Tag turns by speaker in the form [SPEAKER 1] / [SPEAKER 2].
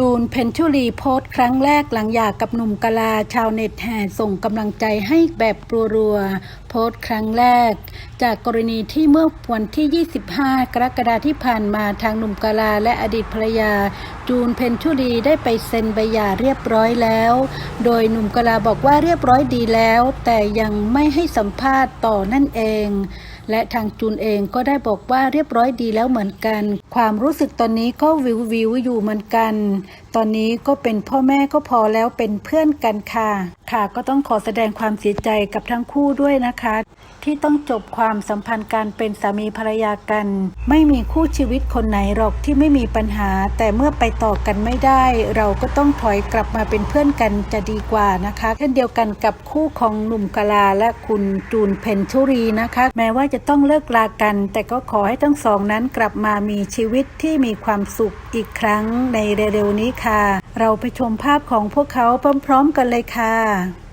[SPEAKER 1] จูน เพนชุรีโพสต์ครั้งแรกหลังหย่ากับหนุ่มกะลา ชาวเน็ตแห่ส่งกำลังใจให้แบบรัวๆ โพสต์ครั้งแรก จากกรณีที่เมื่อวันที่ 25 กรกฎาคมที่ผ่านมาทางหนุ่มกะลาและอดีตภรรยา จูน เพนชุรีได้ไปเซ็นใบหย่าเรียบร้อยแล้ว โดยหนุ่มกะลาบอกว่าเรียบร้อยดีแล้ว แต่ยังไม่ให้สัมภาษณ์ต่อนั่นเอง และทางจูนเองก็ได้บอกว่าเรียบร้อยดีแล้วเหมือนกัน ความรู้สึกตอนนี้ก็วิววิวอยู่เหมือนกัน ตอนนี้ก็เป็นพ่อแม่ก็พอแล้วเป็นเพื่อนกันค่ะ ค่ะก็ต้องขอแสดงความเสียใจกับทั้งคู่ด้วยนะคะ ที่ต้องจบความสัมพันธ์การเป็นสามีภรรยากัน ไม่มีคู่ชีวิตคนไหนหรอกที่ไม่มีปัญหา แต่เมื่อไปต่อกันไม่ได้ เราก็ต้องถอยกลับมาเป็นเพื่อนกันจะดีกว่านะคะเช่นเดียวกันกับคู่ของหนุ่มกะลาและคุณจูนเพนชุรีนะคะ แม้ว่าจะจะต้องเลิกลากัน แต่ก็ขอให้ทั้งสองนั้นกลับมามีชีวิตที่มีความสุขอีกครั้งในเร็วๆนี้ค่ะ เราไปชมภาพของพวกเขาพร้อมๆกันเลยค่ะ